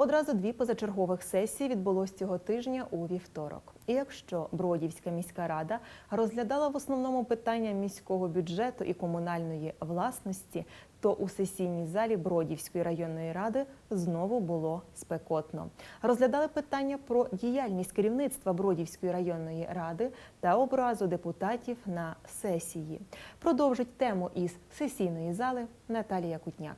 Одразу дві позачергових сесії відбулось цього тижня у вівторок. І якщо Бродівська міська рада розглядала в основному питання міського бюджету і комунальної власності, то у сесійній залі Бродівської районної ради знову було спекотно. Розглядали питання про діяльність керівництва Бродівської районної ради та образу депутатів на сесії. Продовжить тему із сесійної зали Наталія Кутняк.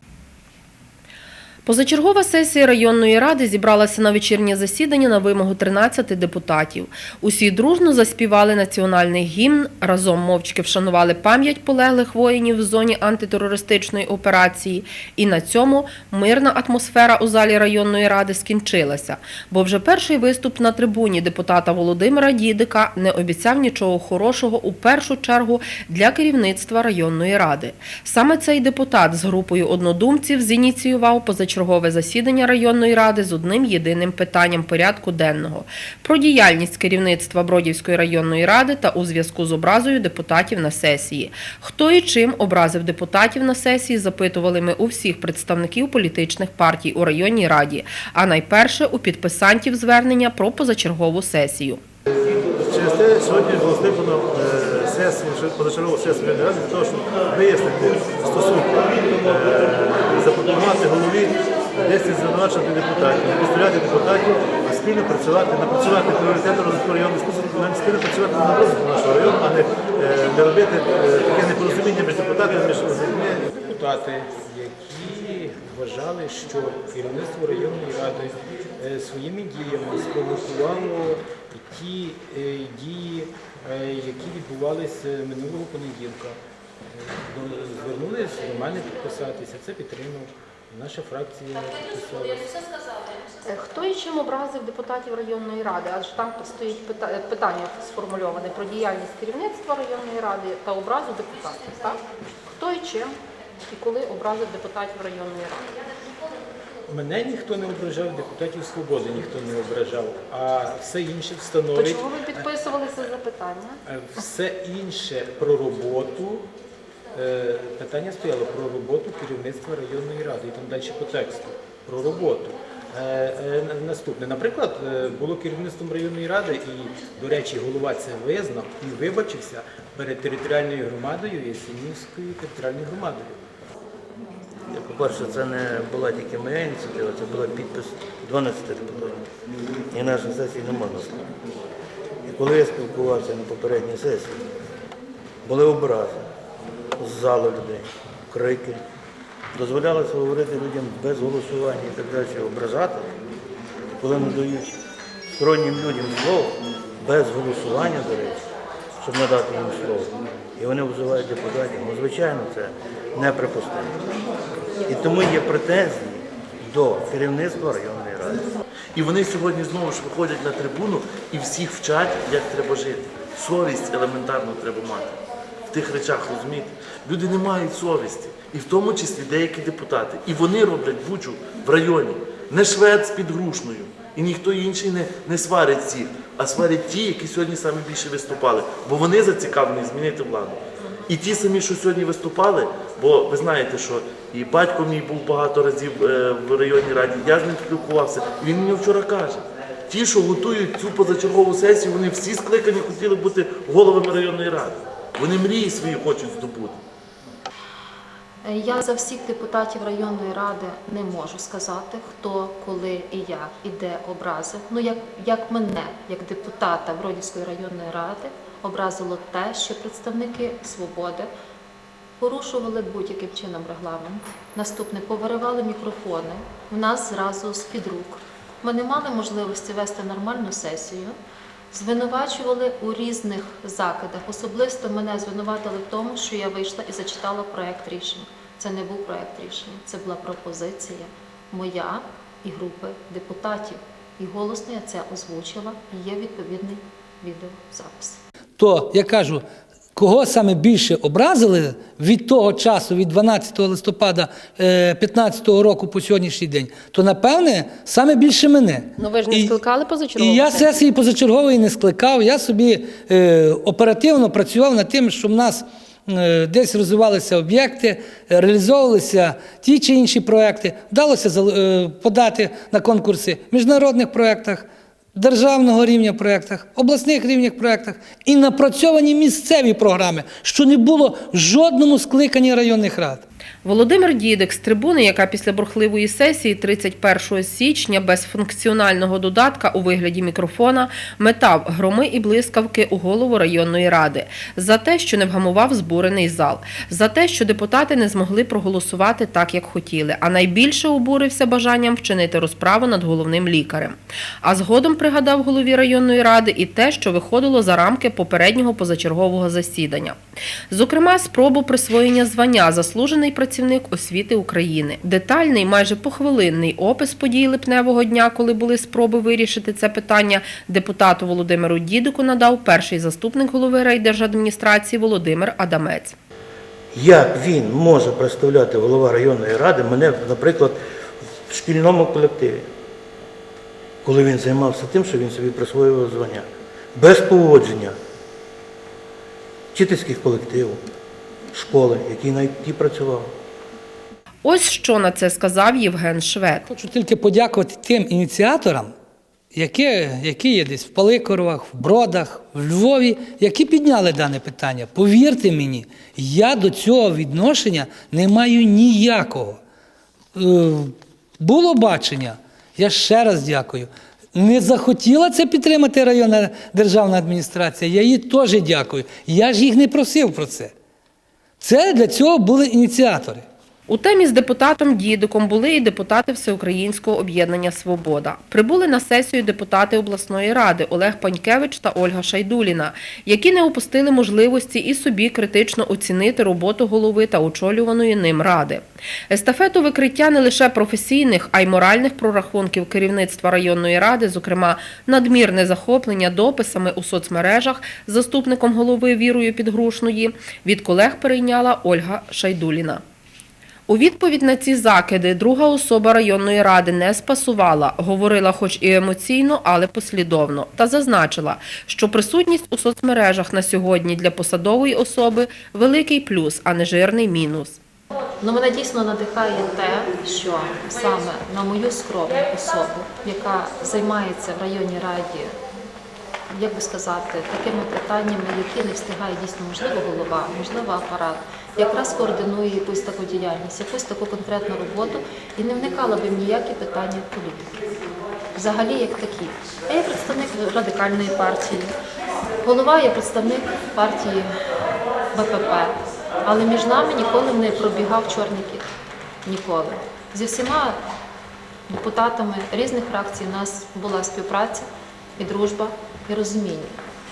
Позачергова сесія районної ради зібралася на вечірнє засідання на вимогу 13 депутатів. Усі дружно заспівали національний гімн, разом мовчки вшанували пам'ять полеглих воїнів в зоні антитерористичної операції. І на цьому мирна атмосфера у залі районної ради скінчилася, бо вже перший виступ на трибуні депутата Володимира Дідика не обіцяв нічого хорошого у першу чергу для керівництва районної ради. Саме цей депутат з групою однодумців зініціював позачергове засідання районної ради з одним єдиним питанням порядку денного про діяльність керівництва Бродівської районної ради та у зв'язку з образою депутатів на сесії. Хто і чим образив депутатів на сесії, запитували ми у всіх представників політичних партій у районній раді, а найперше у підписантів звернення про позачергову сесію. Через те сьогодні скликано сесію, що- позачергову сесію Ради для того, щоб вияснити стосунки, е, запропонувати голові 10 звинувачувати депутатів, представляти депутатів, а спільно працювати, напрацювати пріоритети розвитку районних спільно працювати на розвитку нашого району, а не, е, не робити е, таке непорозуміння між депутатами, між людьми. депутати, які вважали, що керівництво районної ради своїми діями спровокувало ті е, дії, е, які відбувалися минулого понеділка. Е, до- мене підписатися, це підтримав. Наша фракція підписалася. Хто і чим образив депутатів районної ради? Адже там стоїть питання сформульоване про діяльність керівництва районної ради та образу депутатів. Так? Хто і чим і коли образив депутатів районної ради? Мене ніхто не ображав, депутатів свободи ніхто не ображав, а все інше То встановить. чому ви підписувалися за питання? Е, Все інше про роботу. е, Питання стояло про роботу керівництва районної ради і там далі по тексту. Про роботу. Е, е, на- Наступне, наприклад, е, було керівництвом районної ради, і, до речі, голова це визнав і вибачився перед територіальною громадою Ясенівською територіальною громадою. По-перше, це не була тільки моя ініціатива, це була підпис 12 депутатів. І на нашій сесії не можна сказати. І коли я спілкувався на попередній сесії, були образи з залу людей, крики. Дозволялося говорити людям без голосування і так далі, ображати, коли надають стороннім людям слово, без голосування, до речі, щоб надати їм слово. І вони обзивають депутатів. Ну, звичайно, це неприпустимо. І тому є претензії до керівництва районної ради. І вони сьогодні знову ж виходять на трибуну і всіх вчать, як треба жити. Совість елементарно треба мати. В тих речах розумієте. Люди не мають совісті. І в тому числі деякі депутати. І вони роблять бучу в районі. Не швед з підгрушною. І ніхто інший не, не сварить всіх, а сварять ті, які сьогодні саме більше виступали. Бо вони зацікавлені змінити владу. І ті самі, що сьогодні виступали, бо ви знаєте, що і батько мій був багато разів е, в районній раді, я з ним спілкувався. І він мені вчора каже: ті, що готують цю позачергову сесію, вони всі скликані хотіли бути головами районної ради. Вони мрії свої хочуть здобути. Е, Я за всіх депутатів районної ради не можу сказати, хто, коли і як і де образив. Ну як, як мене, як депутата Бродівської районної ради, образило те, що представники свободи порушували будь-яким чином регламент. Наступне повиривали мікрофони. В нас зразу з-під рук. Ми не мали можливості вести нормальну сесію. Звинувачували у різних закидах. Особисто мене звинуватили в тому, що я вийшла і зачитала проект рішення. Це не був проект рішення, це була пропозиція моя і групи депутатів. І голосно я це озвучила. І є відповідний відеозапис. то я кажу, кого саме більше образили від того часу, від 12 листопада 2015 року по сьогоднішній день, то напевне саме більше мене. Ну ви ж не І- скликали позачергову І я сесії позачергової не скликав. Я собі е, оперативно працював над тим, щоб в нас е, десь розвивалися об'єкти, е, реалізовувалися ті чи інші проекти. Вдалося е, подати на конкурси в міжнародних проєктах, державного рівня проєктах, обласних рівнях проєктах і напрацьовані місцеві програми, що не було в жодному скликанні районних рад. Володимир Дідик з трибуни, яка після бурхливої сесії 31 січня без функціонального додатка у вигляді мікрофона метав громи і блискавки у голову районної ради за те, що не вгамував збурений зал, за те, що депутати не змогли проголосувати так, як хотіли, а найбільше обурився бажанням вчинити розправу над головним лікарем. А згодом пригадав голові районної ради і те, що виходило за рамки попереднього позачергового засідання. Зокрема, спробу присвоєння звання заслужений працівник освіти України. Детальний, майже похвилинний опис подій липневого дня, коли були спроби вирішити це питання, депутату Володимиру Дідику надав перший заступник голови райдержадміністрації Володимир Адамець. Як він може представляти голова районної ради мене, наприклад, в шкільному колективі, коли він займався тим, що він собі присвоював звання, без погодження вчительських колективів, школи, який на ті працював. Ось що на це сказав Євген Швед. Хочу тільки подякувати тим ініціаторам, які, які є десь в Паликоровах, в Бродах, в Львові, які підняли дане питання. Повірте мені, я до цього відношення не маю ніякого. Е, Було бачення, я ще раз дякую. Не захотіла це підтримати районна державна адміністрація, я їй теж дякую. Я ж їх не просив про це. Це для цього були ініціатори. У темі з депутатом Дідиком були і депутати Всеукраїнського об'єднання Свобода. Прибули на сесію депутати обласної ради Олег Панькевич та Ольга Шайдуліна, які не упустили можливості і собі критично оцінити роботу голови та очолюваної ним ради. Естафету викриття не лише професійних, а й моральних прорахунків керівництва районної ради, зокрема надмірне захоплення дописами у соцмережах заступником голови Вірою Підгрушної, від колег перейняла Ольга Шайдуліна. У відповідь на ці закиди друга особа районної ради не спасувала, говорила хоч і емоційно, але послідовно, та зазначила, що присутність у соцмережах на сьогодні для посадової особи великий плюс, а не жирний мінус. Ну, мене дійсно надихає те, що саме на мою скромну особу, яка займається в районній раді, як би сказати, такими питаннями, які не встигає дійсно, можливо, голова, можливо, апарат, якраз координує якусь таку діяльність, якусь таку конкретну роботу і не вникала в ніякі питання політики. Взагалі, як такі. Я є представник радикальної партії, голова є представник партії БПП, але між нами ніколи не пробігав чорний кіт. Ніколи. Зі всіма депутатами різних фракцій у нас була співпраця і дружба, і розуміння.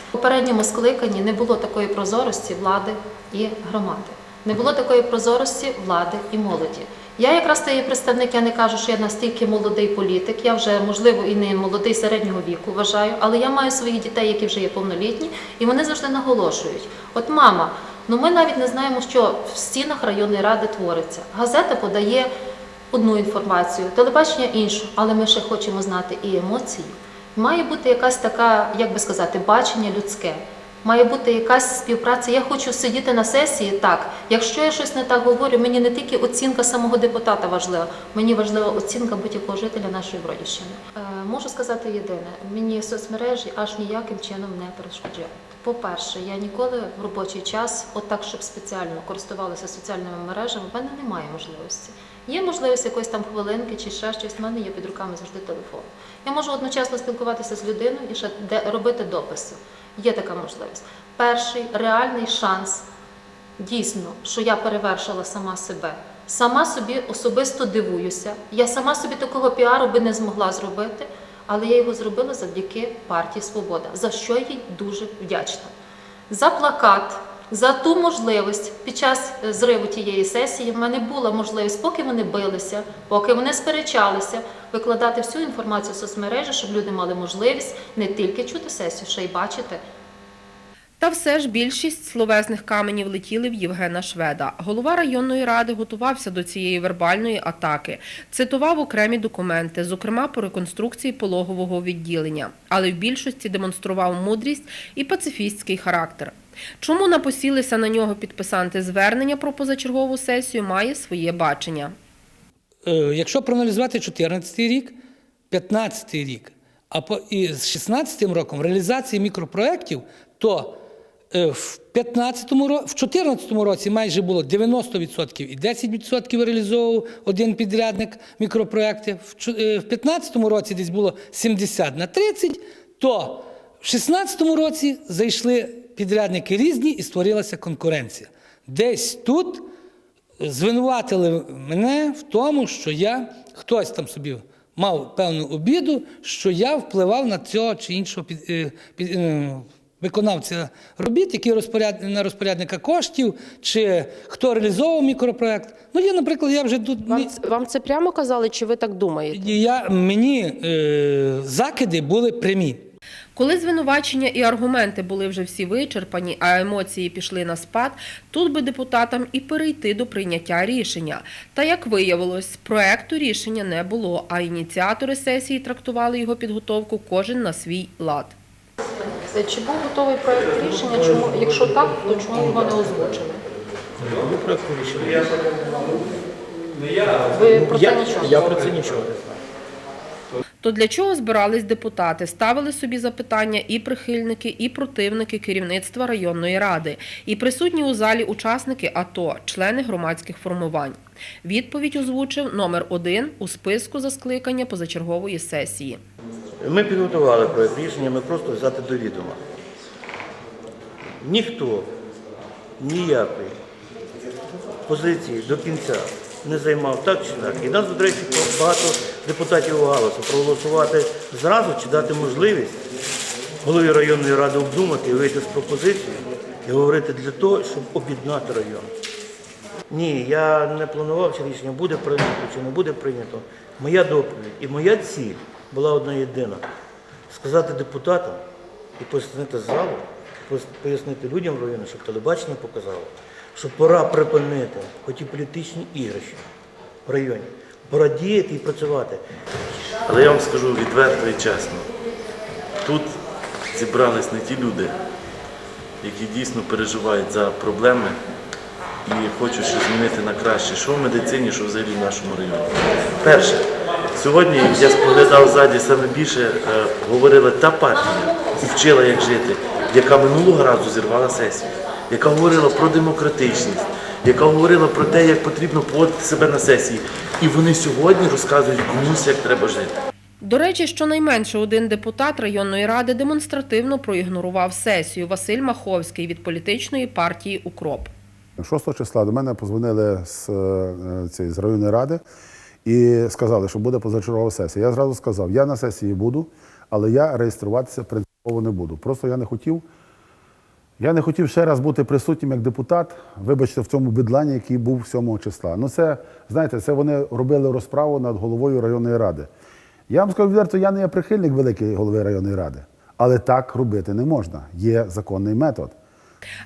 У попередньому скликанні не було такої прозорості влади і громади. Не було такої прозорості влади і молоді. Я якраз той представник, я не кажу, що я настільки молодий політик, я вже, можливо, і не молодий середнього віку вважаю, але я маю своїх дітей, які вже є повнолітні, і вони завжди наголошують: от мама, ну ми навіть не знаємо, що в стінах районної ради твориться. Газета подає одну інформацію, телебачення іншу, але ми ще хочемо знати і емоції. Має бути якась така, як би сказати, бачення людське. Має бути якась співпраця. Я хочу сидіти на сесії. Так, якщо я щось не так говорю, мені не тільки оцінка самого депутата важлива, мені важлива оцінка будь-якого жителя нашої Бродівщини. Е, можу сказати єдине: мені соцмережі аж ніяким чином не перешкоджають. По-перше, я ніколи в робочий час, отак, щоб спеціально користувалася соціальними мережами, в мене немає можливості. Є можливість якоїсь там хвилинки чи ще щось, в мене є під руками завжди телефон. Я можу одночасно спілкуватися з людиною і ще де робити дописи. Є така можливість. Перший реальний шанс, дійсно, що я перевершила сама себе. Сама собі особисто дивуюся. Я сама собі такого піару би не змогла зробити, але я його зробила завдяки партії Свобода, за що їй дуже вдячна. За плакат, за ту можливість під час е, зриву тієї сесії в мене була можливість, поки вони билися, поки вони сперечалися, викладати всю інформацію в соцмережі, щоб люди мали можливість не тільки чути сесію, ще й бачити. Та все ж більшість словесних каменів летіли в Євгена Шведа. Голова районної ради готувався до цієї вербальної атаки, цитував окремі документи, зокрема по реконструкції пологового відділення, але в більшості демонстрував мудрість і пацифістський характер. Чому напосілися на нього підписанти звернення про позачергову сесію, має своє бачення. Е, Якщо проаналізувати 2014 рік, 2015 рік, а по, і з 2016 роком реалізації мікропроєктів, то е, в 15 в 2014 році майже було 90% і 10% реалізовував один підрядник мікропроєкти. В чу- е, В 2015 році десь було 70 на 30, то в 2016 році зайшли підрядники різні і створилася конкуренція. Десь тут звинуватили мене в тому, що я хтось там собі мав певну обіду, що я впливав на цього чи іншого під, е, під, е, виконавця робіт, який розпоряд, на розпорядника коштів, чи хто реалізовував мікропроект. Ну, я, наприклад, я вже тут. Вам, вам це прямо казали, чи ви так думаєте? Я, мені е, закиди були прямі. Коли звинувачення і аргументи були вже всі вичерпані, а емоції пішли на спад, тут би депутатам і перейти до прийняття рішення. Та як виявилось, проекту рішення не було, а ініціатори сесії трактували його підготовку кожен на свій лад. Чи був готовий проект рішення? Чому, якщо так, то чому його не озвучили? Ви про це Я, нічого не я про це нічого не знаю. То для чого збирались депутати? Ставили собі запитання і прихильники, і противники керівництва районної ради, і присутні у залі учасники АТО, члени громадських формувань. Відповідь озвучив номер один у списку за скликання позачергової сесії. Ми підготували проєкт рішення, ми просто взяти до відома. Ніхто ніякої позиції до кінця не займав так чи так. І нас, до речі, багато депутатів вагалося проголосувати зразу чи дати можливість голові районної ради обдумати і вийти з пропозицією і говорити для того, щоб об'єднати район. Ні, я не планував, чи рішення буде прийнято, чи не буде прийнято. Моя доповідь і моя ціль була одна єдина сказати депутатам і пояснити залу, пояснити людям в районі, щоб телебачення показало, що пора припинити оті політичні ігрища в районі. Пора діяти і працювати. Але я вам скажу відверто і чесно. Тут зібрались не ті люди, які дійсно переживають за проблеми і хочуть щось змінити на краще, що в медицині, що взагалі в нашому районі. Перше, сьогодні я споглядав ззаді саме більше, е, говорила та партія і вчила, як жити, яка минулого разу зірвала сесію, яка говорила про демократичність, яка говорила про те, як потрібно поводити себе на сесії. І вони сьогодні розказують комусь, як треба жити. До речі, щонайменше один депутат районної ради демонстративно проігнорував сесію Василь Маховський від політичної партії Укроп. 6 числа до мене позвонили з, е, цієї, з районної ради і сказали, що буде позачергова сесія. Я зразу сказав, я на сесії буду, але я реєструватися принципово не буду. Просто я не хотів. Я не хотів ще раз бути присутнім як депутат, вибачте, в цьому бідлані, який був 7 числа. Ну це, знаєте, це вони робили розправу над головою районної ради. Я вам скажу відверто, я не є прихильник великої голови районної ради, але так робити не можна. Є законний метод.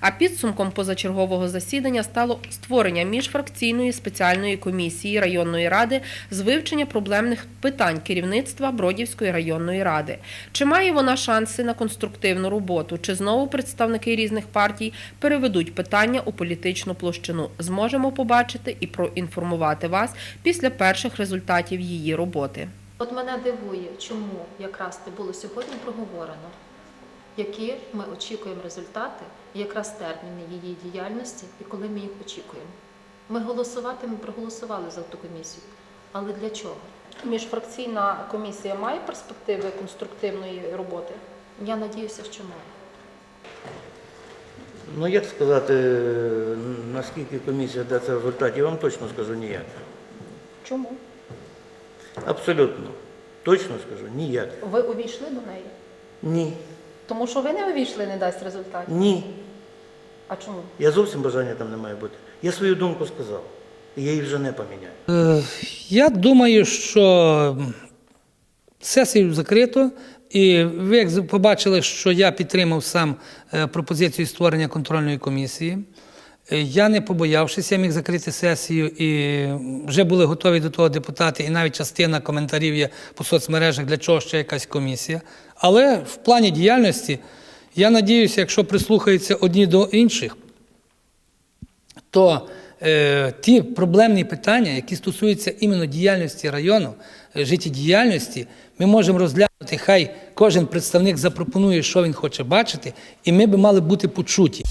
А підсумком позачергового засідання стало створення міжфракційної спеціальної комісії районної ради з вивчення проблемних питань керівництва Бродівської районної ради. Чи має вона шанси на конструктивну роботу? Чи знову представники різних партій переведуть питання у політичну площину? Зможемо побачити і проінформувати вас після перших результатів її роботи. От мене дивує, чому якраз це було сьогодні проговорено, які ми очікуємо результати, і якраз терміни її діяльності і коли ми їх очікуємо. Ми голосувати, ми проголосували за ту комісію. Але для чого? Міжфракційна комісія має перспективи конструктивної роботи? Я надіюся, що має. Ну як сказати, наскільки комісія дасть результат, я вам точно скажу ніяк. Чому? Абсолютно. Точно скажу, ніяк. Ви увійшли до неї? Ні. Тому що ви не увійшли, не дасть результатів. Ні. А чому? Я зовсім бажання там не має бути. Я свою думку сказав. І я її вже не поміняю. Е, Я думаю, що сесію закрито, і ви як побачили, що я підтримав сам е, пропозицію створення контрольної комісії. Е, Я не побоявшись, я міг закрити сесію, і вже були готові до того депутати, і навіть частина коментарів є по соцмережах, для чого ще якась комісія. Але в плані діяльності Я надіюся, якщо прислухаються одні до інших, то е, ті проблемні питання, які стосуються іменно діяльності району, е, життєдіяльності, ми можемо розглянути, хай кожен представник запропонує, що він хоче бачити, і ми би мали бути почуті.